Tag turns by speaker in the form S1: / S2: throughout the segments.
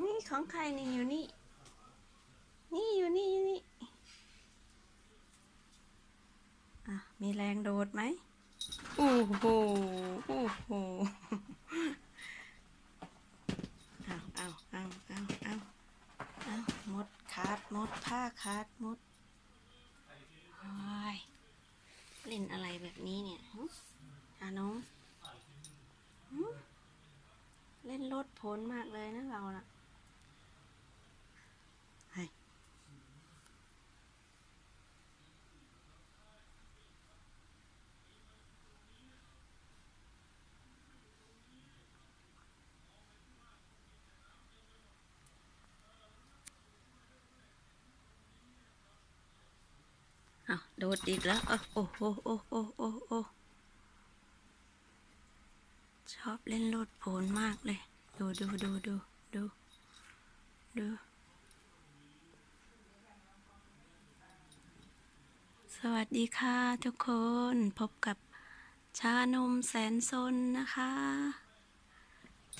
S1: นี่ของใครนี่อยู่นี่ นี่อยู่นี่อยู่นี่ อะ มีแรงโดดไหมโอ้โหโอ้โหเอาเอาเอาเอาเอาเอาหมดขาดหมดผ้าขาดหมดโอ้ยเล่นอะไรแบบนี้เนี่ยหึอาน้องหึ เล่นรถผลมากเลยนะเราน่ะให้อ้าวโดดอีกแล้วเออโอ้โหโอ้โอ้โอ้โอ้ชอบเล่นโลดโผนมากเลย ดูดูดูดูดูดูสวัสดีค่ะทุกคนพบกับชานมแสนซนนะคะ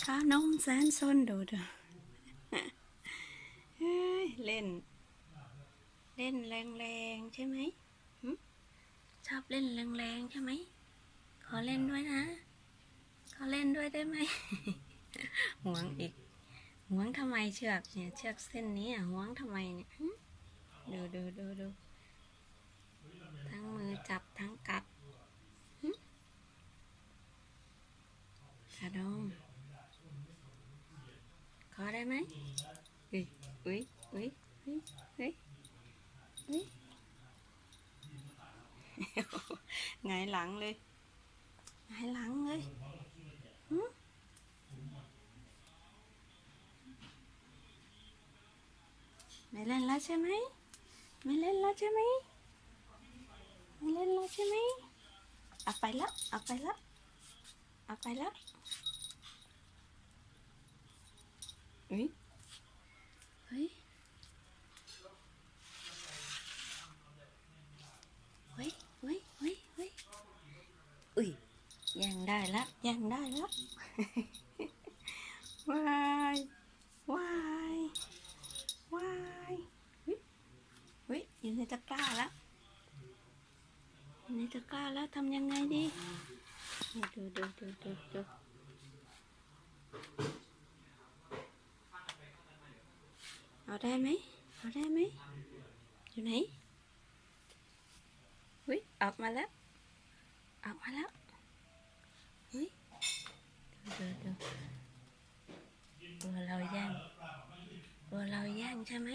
S1: ชานมแสนซนดูดูเล่น เล่นแรงๆใช่ไหมชอบเล่นแรงๆใช่ไหมขอเล่นด้วยนะ ขอเล่นด้วยได้ไหมหวงอีกหวงทำไมเชือกเนี่ยเชือกเส้นนี้อะหวงทำไมเนี่ยหึดูดูดูดูทั้งมือจับทั้งกัดหึกระดงขอได้ไหมอุ้ยอุ้ยอุ้ยอุ้ยอุ้ยอุ๊ยหงายหลังเลยหงายหลังเลยหึ ไม่เล่นแล้วใช่ไหมไม่เล่นแล้วใช่ไหมไม่เล่นแล้วใช่ไหมเอาไปแล้วเอาไปแล้วเอาไปแล้วอุ้ยเฮ้ยเฮ้ยเฮ้ยเฮ้ยเฮ้ยอุ้ยยังได้ละยังได้ละ วายวายวายเฮ้ยเฮ้ยอยู่ในตะกร้าแล้วอยู่ในตะ กร้าแล้วทำยังไงดีดูดูดูดูดูเอาได้ไหมเอาได้ไหมอยู่ไหนเฮ้ยออกมาแล้วออกมาแล้วเฮ้ยดูดูดูตัวเราย่งตัวเราแย่งใช่ไหม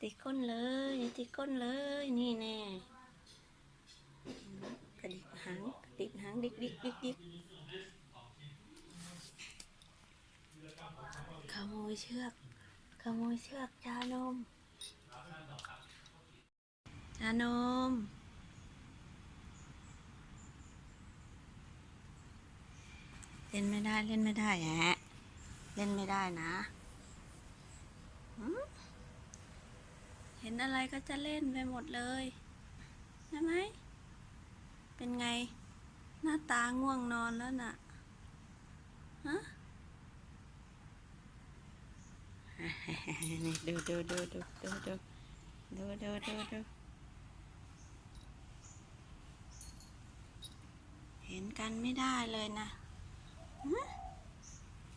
S1: ติดก้นเลยติดก้นเลยนี่แน่กระดิกหางกระดิกหางดิกดิกดิกดิกขโมยเชือกขโมยเชือกชานมชานมเล่นไม่ได้เล่นไม่ได้แฮะเล่นไม่ได้นะ เห็นอะไรก็จะเล่นไปหมดเลยใช่ไหม เป็นไง หน้าตาง่วงนอนแล้วน่ะ ฮะนี่ดูดูดูดูดูดูดูดูดูดูเห็นกันไม่ได้เลยนะฮะ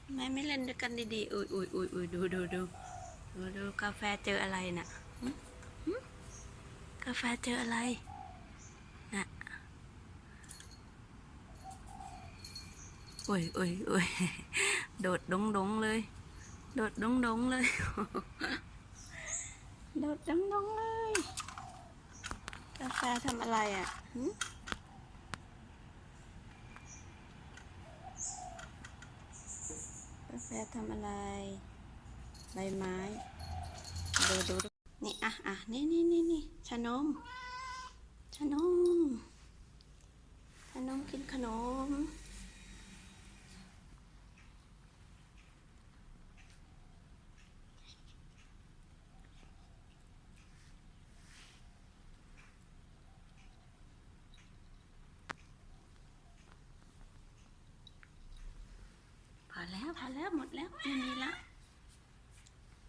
S1: ทำไมไม่เล่นด้วยกันดีๆ อุ้ยอุ้ยอุ้ยอุ้ยดูดูดูดูดูกาแฟเจออะไรน่ะ กาแฟเจออะไรน่ะอุ้ยโอ้ยโอ้ยโดดดงดงเลย โดดดงดงเลย โดดดงดงเลย กาแฟทำอะไรอะกาแฟทำอะไร ใบไม้ ดูดูดูี่อะอะนี่นี่นี่นี่ชานม ชานม ชานมกินขนม พอแล้ว พอแล้วหมดแล้วไม่มีละ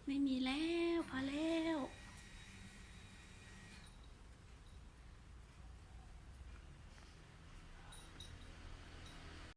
S1: ไม่มีแล้ว พอแล้ว